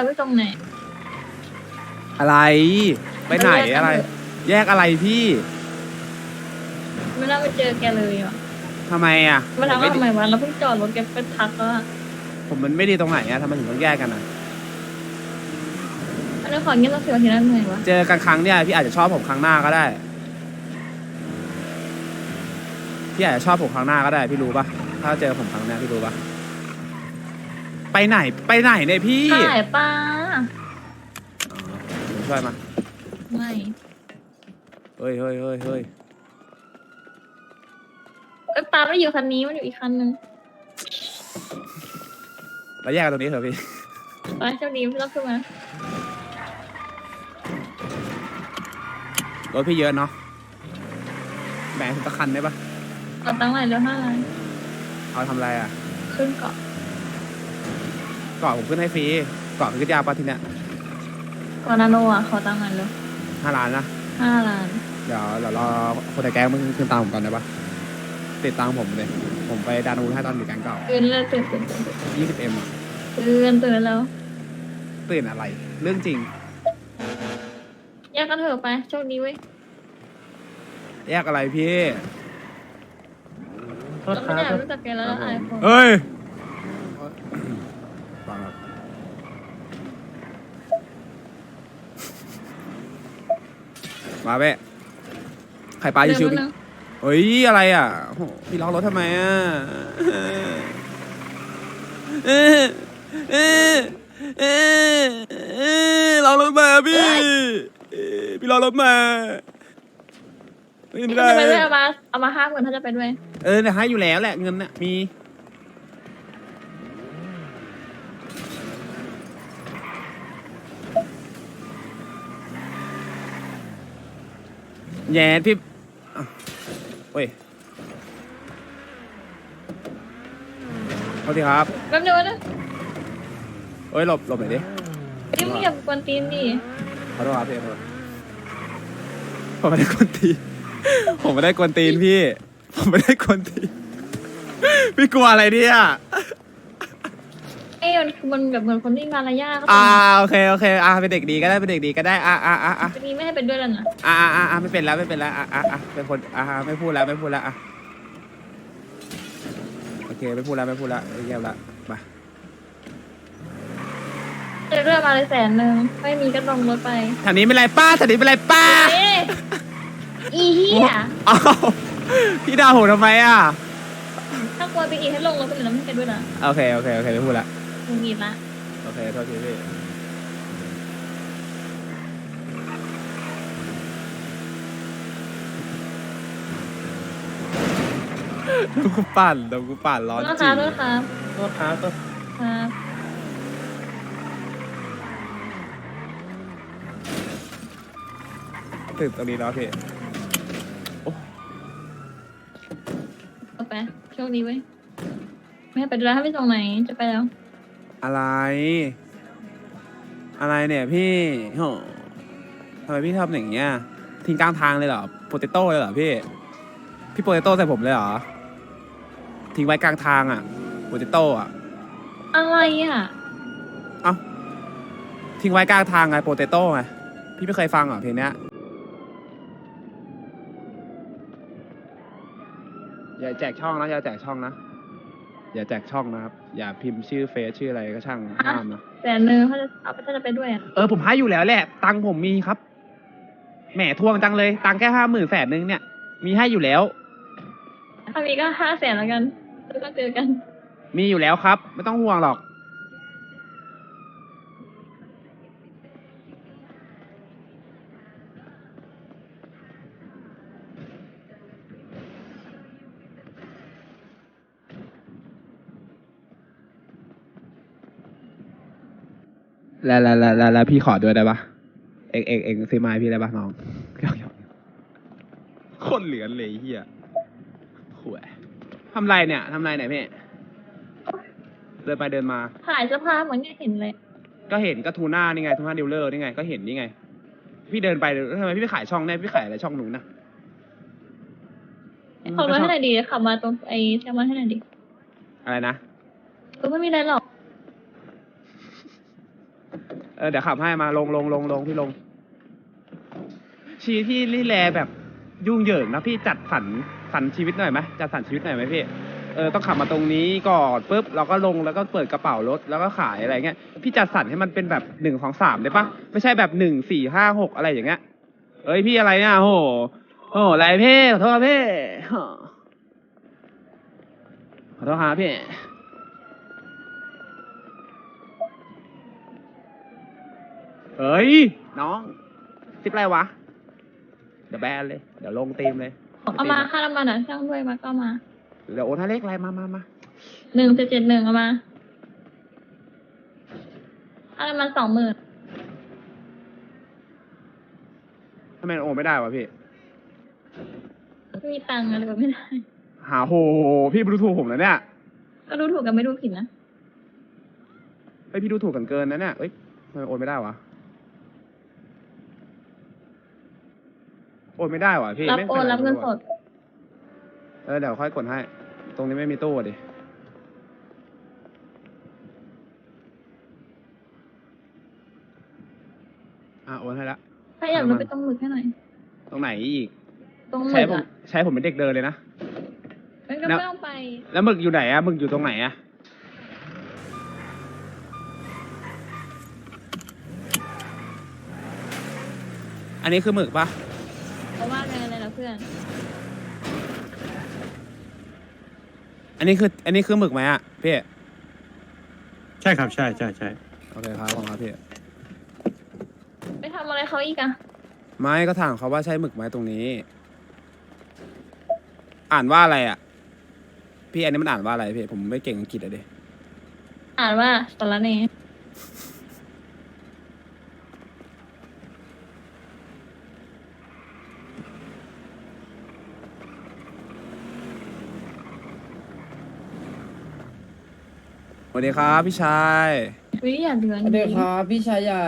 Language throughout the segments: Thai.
จะไปตรงไหนอะไร ไปไหนอะไร แยกอะไรพี่ไม่น่าไปเจอแกเลยอะทำไมอะมาถามผมว่าไม่ทำไมวะเราเพิ่งจอดรถแกไปทักแล้วอะผมมันไม่ดีตรงไหนอะทำไมถึงต้องแยกกันอะ อันนี้ขอเงี้ยบเราเสียทีนั้นเหนื่อยวะเจอกันครั้งเนี่ยพี่อาจจะชอบผมครั้งหน้าก็ได้ พี่อาจจะชอบผมครั้งหน้าก็ได้ พี่รู้ปะถ้าเจอผมครั้งหน้าพี่รู้ปะ ไปไหนไปไหนเนี่ยพี่ถ่ายป้าอ๋อผมช่วยมาไม่เฮ้ยเฮ้ยเฮ้ยเฮ้ยเอ้ยป้าไม่อยู่คันนี้มันอยู่อีกคันนึงเราแยกกันตรงนี้เถอะพี่ ไปเจ้าดีไม่รับขึ้นมารถพี่เยอะเนาะแบ่งผมสักคันได้ปะเอาตังค์ไหนเร็วห้าล้านเอาทำอะไรอะ ขึ้นเกาะ เกาะผมขึ้นให้ฟรีเกาะขึ้นยาวปะทีเนี้ยก่อนนาโนอะขอตังค์หน่อยเร็วห้าล้านนะห้าล้านเดี๋ยวเดี๋ยวรอคนในแก๊งมึงขึ้นตามผมก่อนได้ปะติดตามผมเลยผมไปดานูนให้ตอนอยู่แก๊งเก่าตื่นเลยตื่นตื่นตื่นตื่น 20M อะตื่นตื่นแล้วตื่นอะไร เรื่องจริง แยกกันเถอะไปโชคดีเว้ยแยกอะไรพี่เราไม่อยากรู้จักแกแล้วแล้วไอโฟนเฮ้ยฟังครับ มาเว้ใครปลาเดี๋ยวชิวแป๊บๆนึงเฮ้ยอะไรอะโอ้โหพี่ล็อกรถทำไมอะเออเออเออเออล็อกรถมาพี่เออพี่ล็อกรถมาไม่ถ้าได้จะไปด้วยเอามาเอามาห้าหมื่นถ้าจะไปด้วย เออเนี่ยให้อยู่แล้วแหละเงินน่ะมี แย่พี่อะโอ้ยโทษทีครับแป๊บนึงนะเอ้ยหลบหลบหน่อยดินี่ไม่อยากกวนตีนดิขอโทษครับพี่ขอโทษผมไม่ได้กวนตีนผมไม่ได้กวนตีนพี่ ผมไม่ได้กวนตีนพี่กลัวอะไรเนี่ยเอ้ย มันคือมันแบบเหมือนคนที่มารยาทก็อ่าต้องโอเคโอเคอ่าเป็นเด็กดีก็ได้เป็นเด็กดีก็ได้อ่าอ่าอ่าอ่าทีนี้ไม่ให้เป็นด้วยแล้วนะอ่าอ่าอ่าไม่เป็นแล้วไม่เป็นแล้วอ่าอ่าอ่าเป็นคนอ่าไม่พูดแล้วไม่พูดแล้วอะโอเคไม่พูดแล้วไม่พูดแล้วเงียบละมาเจอเรื่องมาเลยแสนหนึ่งไม่มีก็ลงรถไปแถวนี้เป็นไรป้าแถวนี้เป็นไรป้าเอ๊ะอีเหี้ยอ้าวพี่ด่าผมทำไมอะถ้ากลัวไปอีกให้ลงรถไปเลยแล้วไม่เป็นด้วยนะโอเคโอเคโอเคไม่พูดละ มึงงีดละโอเคโทษทีพี่โดนกูปั่นโดนกูปั่นร้อนโทษจคริรับงโทษครับโทษครับโทษครับตื่นตรงนี้แล้วพี่ เอาไปโชคดีเว้ยไม่ให้ไปด้วยถ้าไม่ส่งไหนจะไปแล้ว อะไร อะไรเนี่ยพี่โหทำไมพี่ทำอย่างเงี้ยทิ้งกลางทางเลยเหรอโปเตโต้เลยเหรอพี่ พี่โปเตโต้ใส่ผมเลยเหรอ ทิ้งไว้กลางทางอะโปเตโต้อะ อะไรอะ เอ้า ทิ้งไว้กลางทางไงโปเตโต้ไง พี่ไม่เคยฟังเหรอเพลงเนี้ย อย่าแจกช่องนะอย่าแจกช่องนะ อย่าแจกช่องนะครับ อย่าพิมพ์ชื่อเฟซชื่ออะไรก็ช่างห้ามนะแสนหนึ่งเขาจะเอาไปถ้าจะไปด้วยอะ เออผมให้อยู่แล้วแหละ ตังค์ผมมีครับ แหมทวงจังเลย ตังค์แค่ห้าหมื่นแสนนึงเนี่ย มีให้อยู่แล้ว ถ้ามีก็ห้าแสนแล้วกัน แล้วก็เจอกัน มีอยู่แล้วครับ ไม่ต้องห่วงหรอก แล้วแล้วแล้วแล้วแล้วพี่ขอด้วยได้ปะเอกเอกเอกซื้อไม้พี่ได้ปะน้องหยอกหยอกโคนเหลือนเลยไอ้เฮียขวยทำไรเนี่ยทำไรเนี่ยพี่เดินไปเดินมา ถ่ายเสื้อผ้าเหมือนที่เห็นเลย ก็เห็นก็ทูน่านี่ไงทูน่าดิวเลอร์นี่ไง ก็เห็นนี่ไง พี่เดินไปทำไมพี่ไม่ขายช่องแน่พี่ขายอะไรช่องนู้นนะขับรถให้หน่อยดีขับมาตรงไอ้แซมมอนให้หน่อยดิอะไรนะก็ไม่มีอะไรหรอก เออเดี๋ยวขับให้มาลงลงลงลงพี่ลง ชีพี่ลี่แลแบบยุ่งเหยิงนะพี่จัดสรรสรรชีวิตหน่อยไหมจัดสรรชีวิตหน่อยไหมพี่เออต้องขับมาตรงนี้ก่อนปุ๊บเราก็ลงแล้วก็เปิดกระเป๋ารถแล้วก็ขายอะไรเงี้ยพี่จัดสรรให้มันเป็นแบบหนึ่งสองสามได้ปะไม่ใช่แบบหนึ่งสี่ห้าหกอะไรอย่างเงี้ยเอ้ยพี่อะไรเนี่ยโหโอ้อะไรพี่ขอโทษพี่ขอโทษครับพี่ เฮ้ย น้องซิปอะไรวะ เดี๋ยวแบนเลย เดี๋ยวลงตีมเลยเอามาค่าน้ำมันอะช่างด้วยมาก็เอามาเดี๋ยวโอนให้เลขอะไรมามามาหนึ่งเจ็ดเจ็ดหนึ่งเอามาค่าน้ำมันสองหมื่นทำไมโอนไม่ได้วะพี่ ไม่มีตังค์อะไรแบบไม่ได้ หาโหพี่ดูถูกผมแล้วเนี่ยก็ดูถูกกันไม่ดูผิดนะไอยพี่ดูถูกกันเกินนะเนี่ยเอ้ยทำไมโอนไม่ได้วะ โอนไม่ได้วะพี่รับไม่โอนรับเงินสด เออเดี๋ยวค่อยกดให้ ตรงนี้ไม่มีตู้อะดิ อะโอนให้ละ ถ้าอยากรู้ไปตรงหมึกให้หน่อย ตรงไหนอีก ตรงหมึใช้กผมอะใช้ผมเป็นเด็กเดินเลยนะ มันก็แล้วไม่ต้องไป แล้วหมึกอยู่ไหนอะหมึกอยู่ตรงไหนอะอันนี้คือหมึกปะ เพราะว่าไงอะไรนะเพื่อน อันนี้คืออันนี้คือหมึกไหมอะพี่ใช่ครับใช่ใช่ใช่โอเคครับขอบคุณครับพี่ไปทำอะไรเขาอีกอะไม่ก็ถามเขาว่าใช่หมึกไหมตรงนี้ อ่านว่าอะไรอะพี่อันนี้มันอ่านว่าอะไรพี่ผมไม่เก่งอังกฤษอะดิอ่านว่าสารเน วัสดีครับพี่ชาย วิอยากเดือนสวัสดีครับพี่ชายใหญ่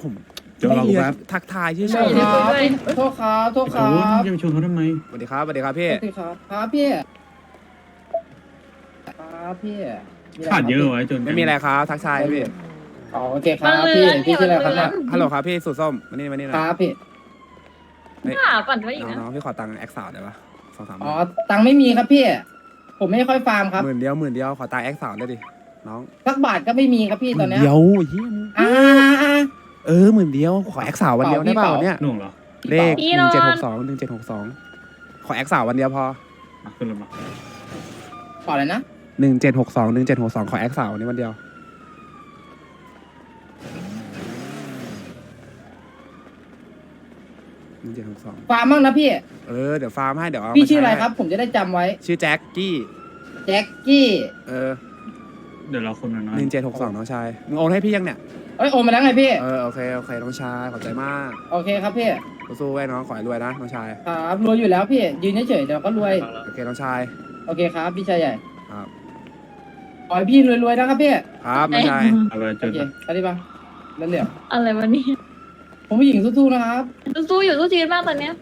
ผมเดี๋ยวเราไม่เรียนแป๊บ ทักทายชื่อโทชษมครับ โทษครับโทษคโอ้รัโหบจะไปชวนเขาทำไม สวัสดีครับสวัสดีครับพี่ สวัสดีครับครับพี่ครับพี่มีไรขาดเยอะครับไว้จนไม่มีอะไรครับทักทายพี่ อ๋อโอเคครับมันพี่เลือนพี่เนี่ยชื่ออะไรมันครับเลืเนี่ยอนฮัลโหลครับพี่สุดส้มมานี่มานี่หคน่อยรับพี่หาปั่นไว้อีกน้องนะน้องพี่ขอตังค์แอคสาวได้ปะสองสามหอ๋อมื่นตังค์ไม่มีครับพี่ ผมไม่ค่อยฟาร์มครับ หมื่นเดียวหมื่นเดียวขอตังค์แอคสาวได้ดิน้องสักบาทก็ไม่มีครับพี่หตอมื่นนเนี้ยเดียวเฮียอ่าเออหมื่นเดียวขอแอคสาววันเดียวได้เปล่าเปล่าเนี่ยหน่วงเหรอเลขหนึ่งเจ็ดหกสองหนึ่งเจ็ดหกสองขอแอคสาววันเดียวพออะขึ้นรถมาขออะไรนะหนึ่งเจ็ดหกสองหนึ่งเจ็ดหกสองขอแอคสาววันนี้วันเดียว หนึ่งเจ็ดหกสองฟาร์มบ้างนะพี่ เออเดี๋ยวฟาร์มให้เดี๋ยวเอาพี่มาชื่ออะไรใช้ครับ ผมจะได้จำไว้ ชื่อแจ็คกี้แจ็คกี้ เออเดี๋ยวเราคนน้อยหนึ่งเจ็ดหกสองน้องชายมึงโอนให้พี่ยังเนี่ยเอ้ยโอนมาแล้วไงพี่ เออโอเคโอเคน้องชายขอบใจมากโอเคครับพี่ สู้ๆไว้น้องขอให้รวยนะน้องชายครับรวยอยู่แล้วพี่ ยืนเฉยๆเดี๋ยวก็รวย โอเคน้องชายโอเคครับ พี่ชายใหญ่ครับขอให้พี่รวยๆนะครับพี่ ครับน้องชายๆเอาไปจโอนเคไปดิบังแล้วเหลี่ยมอะไรวะเนี่ย ผมผู้หญิงสู้ๆนะครับ สู้อยู่สู้ชีวิตมากตอนเนี้ย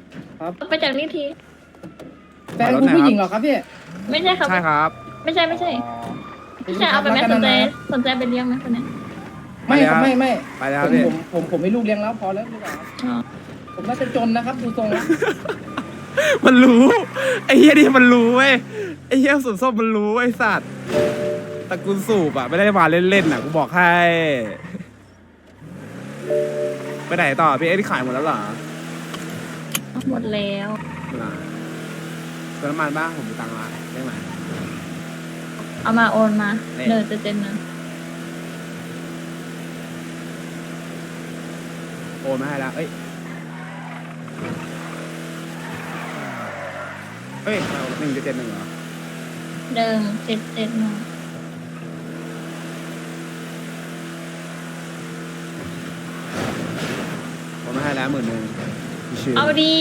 ครับ ไปจากนี่ที แฟนคุณผู้หญิงเหรอครับพี่ไม่ใช่ครับ ใช่ครับ ไม่ใช่ไม่ใช่อ๋อพี่ชายเอาไปไหมสนใจสนใจไปเลี้ยงไหมคนเนี้ยไม่ครับไม่ไม่ไปแล้วผมพี่ผมผมผมไม่ลูกเลี้ยงแล้วพอแล้วดีกว่าครับอ๋อผมน่าจะจนนะครับดูทรงแล้วมันรู้ ไอ้เหี้ยนี่มันรู้เว้ยไอ้เหี้ยสุดส้มมันรู้ไอ้สัตว์ตระกูลสูบอะไม่ได้มาเล่นๆอะกูบอกให้ ไปไหนต่อพี่เอ็ดขายหมดแล้วเหรอหมดแล้วไม่เป็นไรเติมน้ำมันบ้างผมมีตังค์ละได้ไหม เอามาโอนมานี่เดินจะเจนนะโอนมาให้แล้วเอ้ยเอ้ยหนึ่งเจ็ดเจ็ดหนึ่งเหรอเดิมเจ็ดเจ็ดหนึ่ง โอนมาให้ แล้วหมื่นหนึ่งชิวเอาดี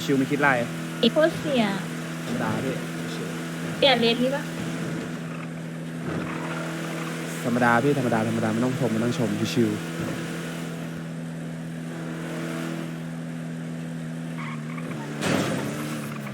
ๆชิวๆไม่คิดไรอีกโคตรเสียธรรมดาพี่ชิวเปลี่ยนเลนนี้ปะๆธรรมดาพี่ธรรมดาธรรมดาไม่ต้องชมไม่ต้องชมชิวๆ